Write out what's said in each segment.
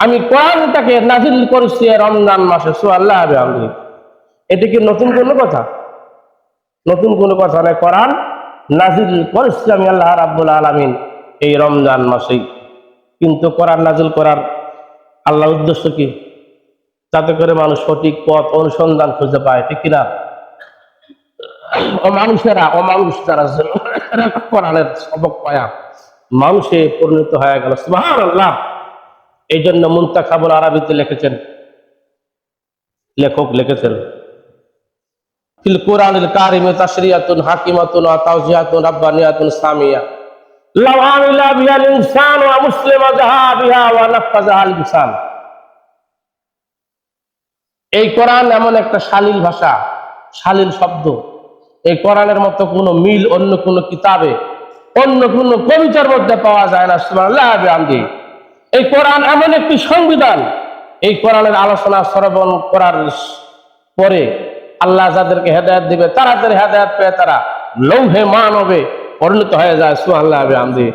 আমি কোরআনটাকে নাজিল করেছি রমজান মাসে সোয়াল্লাহ আমি এটা কি নতুন কোনো কথা? নতুন কোনো কথা নয় কোরআন নাজিল করেছি আমি আল্লাহ রাব্বুল আলামিন এই রমজান মাসেই। কিন্তু কোরআন নাজিল করার আল্লাহ উদ্দেশ্য কি? যাতে করে মানুষ সঠিক পথ অনুসন্ধান খুঁজে পায়, ঠিক কিনা? ও মানুষেরা, ও মানুষ যারা কোরআনের সবক পায়া, মানুষে পরিণত হয়ে গেল সুবহান আল্লাহ এই জন্য মুন্তাখাবুল আরবিতে লিখেছেন। লেখক লিখেছেন। ফিল কোরআনিল কারিমে তাশরিয়াতুন হাকিমাতুন ওয়া তাওজিয়াতুন রাব্বানিয়াতুন সামিয়া। লাউ আমিলা বিহাল ইনসান ওয়া মুসলিমা জাহা বিহা ওয়া নাফাযাহা আল ইনসান। এই কোরআন এমন একটা শালীল ভাষা, শালীল শব্দ। এই কোরআনের মতো কোনো মিল অন্য কোনো কিতাবে, অন্য কোনো কবিতার মধ্যে পাওয়া যায় না, সুবহানাল্লাহ বিহামদি এই কোরআন এমন একটি সংবিধান। এই কোরআনের আলোচনা শ্রবণ করার পরে আল্লাহ যাদেরকে হেদায়ত দিবে তাড়াতাড়ি হেদায়ত পেয়ে তারা লৌহে মানবে, পরিণত হয়ে যায়। সুবহানাল্লাহ বিহামদি।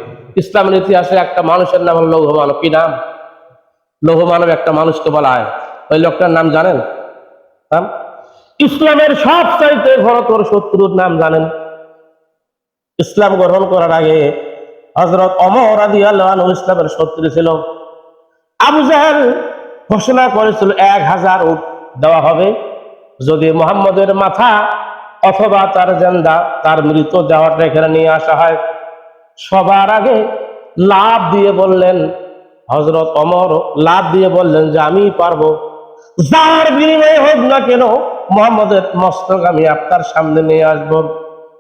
ইসলামের ইতিহাসে একটা মানুষের নাম হলো লৌহ মানব। কি নাম? লৌহ মানব একটা মানুষকে বলা হয়। ওই লোকটার নাম জানেন? ইসলামের সব চাইতে ঘরতর শত্রুর নাম জানেন? ইসলাম গ্রহণ করার আগে হজরত অমর আদি আল্লাহ ইসলামের শত্রু ছিল। আবু জাহেল ঘোষণা করেছিল, এক হাজার উট দেওয়া হবে। যদি মোহাম্মদের মাথা অথবা তার জেন্দা, তার মৃত দেওয়াটা এখানে নিয়ে আসা হয়। সবার আগে লাভ দিয়ে বললেন হজরত অমর লাভ দিয়ে বললেন যে, আমি পারব। যার বিনিময়ে হোক না কেন, মোহাম্মদের মস্তক আমি আপনার সামনে নিয়ে আসব।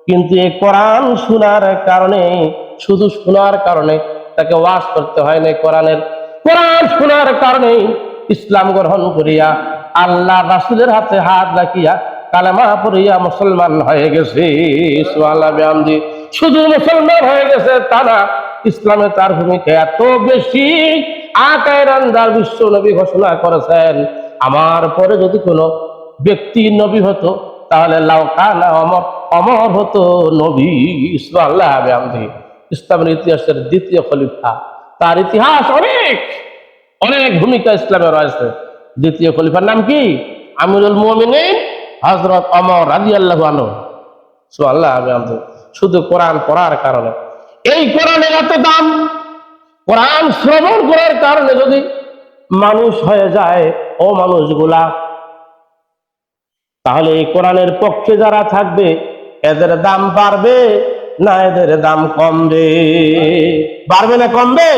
কিন্তু এই কোরআন শোনার কারণে শুধু শোনার কারণে তাকে ওয়াশ করতে হয় না কোরআনের। কোরআন শোনার কারণে ইসলাম গ্রহণ করিয়া আল্লাহ রাসুলের হাতে হাত রাখিয়া কালেমা পড়িয়া মুসলমান হয়ে গেছে। শুধু মুসলমান হয়ে গেছে তা না, ইসলামে তার ভূমিকা এত বেশি। আকায় রান্দার বিশ্ব নবী ঘোষণা করেছেন, আমার পরে যদি কোনো ব্যক্তি নবী হতো, তাহলে লাউকানা অমর অমর হতো নবী আল্লাহ বিহামদি। ইসলামের ইতিহাসের দ্বিতীয় খলিফা। তার ইতিহাস অনেক অনেক ভূমিকা ইসলামে রয়েছে। দ্বিতীয় খলিফার নাম কি? আমিরুল মুমিনিন হজরত অমর রাজি আল্লাহ আল্লাহ শুধু কোরআন পড়ার কারণে। এই কোরআনের এত দাম, কোরআন শ্রবণ করার কারণে যদি মানুষ হয়ে যায়, ও মানুষগুলা, তাহলে এই কোরআনের পক্ষে যারা থাকবে, এদের দাম বাড়বে। না এদের দাম কমবে বাড়বে না কমবে?